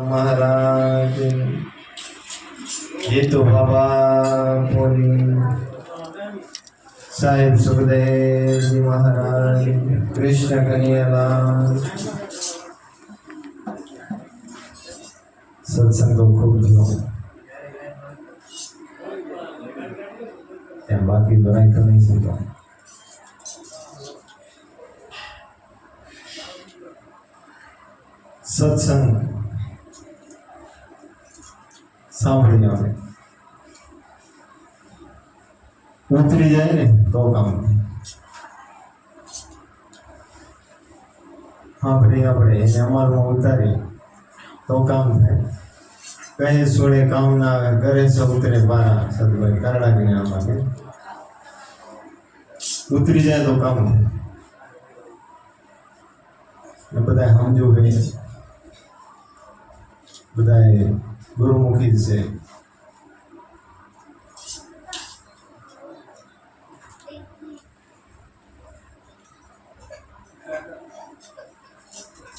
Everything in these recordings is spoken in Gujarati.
મહારાજ. જીતુ બાબા પોલી સાહેબ સુખદેવજી મહારાજ, કૃષ્ણ કનૈયાલાલ. સત્સંગો તો ખૂબ થયો. એમ બાકી તો રાખ્યો નહીં શકતો સત્સંગ સાંભળી આપણે ઉતરી જાય ને તો કામ સાંભળી આપણે એને અમલમાં ઉતારી તો કામ થાય. કહે સોળે કામ ના આવે, ઘરે છે ઉતરે બારા સદભાઈ કરડા આમાં માટે ઉતરી જાય તો કામ થાય ને સમજવું કહીએ કે બધા ગુરુમુખી છે.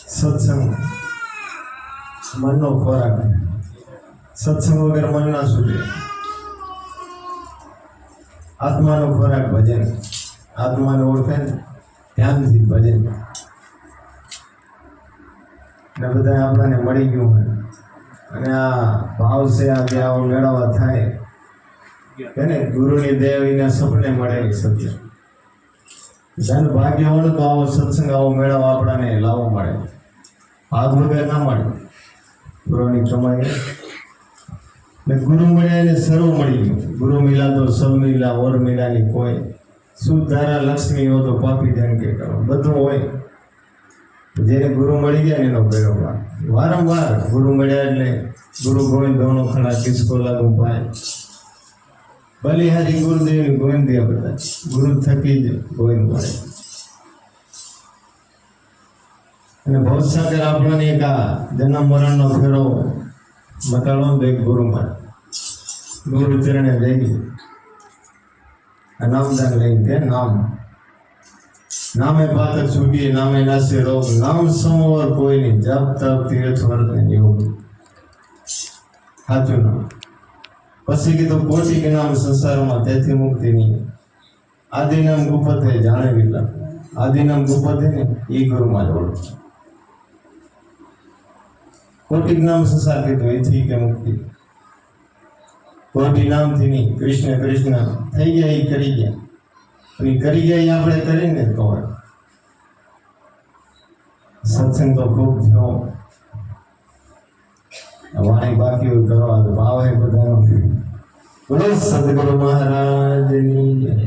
સત્સંગ. મનનો ખોરાક. સત્સંગ વગર મન ના સુધે આત્માનો ખોરાક ભજન. આત્માને ઓળખે ધ્યાનથી ભજન. ને બધા આપણને મળી ગયું હોય. અને આ ભાવ છે આ આવો મેળાવા થાય, એને ગુરુની દેવીના સપને મળેલી સત્ય. ધન ભાગ્ય હોય તો આવો સત્સંગ, આવો મેળાવો આપણાને લાવો મળે. ભાગ વગર ના મળે. ગુરુની કમાઈ ને ગુરુ મળ્યા એને સર્વ મળી ગયું. ગુરુ મિલા તો સૌ મિલા ઓર મિલાની કોઈ. સુધારા લક્ષ્મી હો તો પાપી ધન કે કરો. બધું હોય. જેને ગુરુ મળી ગયા એનો પ્રયોગમાં વારંવાર ગુરુ મળ્યા એટલે ગુરુ ગોવિંદ ધોણો ખડા લાગુ પાય. બલિહારી ગુરુદેવ ગોવિંદ દિયા બધા. ગુરુ થકી જ ગોવિંદ મળે. અને ભવસાગર આપણને એક આ જન્મ મરણનો ફેરો મટાડવો તો ગુરુ મળે. ગુરુ ચરણે લઈ અનામદાન નામદાન લઈને નામ. નામે પાતક છૂટીએ નામે નાસે રોગ નામ સમોવર કોઈ નહીં જપ તપ તીર્થ વર્તન યોગ સાચું નામ પછી કીધું કોટી કે નામ સંસારમાં તેથી મુક્તિ નહીં આદિ નામ ગુપત હે જાણે વિલા આદિ નામ ગુપત હે ને એ ગુરુમાં જોડો કોટિક નામ સંસાર કીધું એથી કે મુક્તિ કોટી નામથી નહીં કૃષ્ણ કૃષ્ણ થઈ ગયા એ કરી ગયા કરી જાય આપણે કરીને તો. હોય સત્સંગ તો ખૂબ થયો વાણી બાકી કરવા ભાવ એ બધાનો. બોલો સદગુરુ મહારાજની.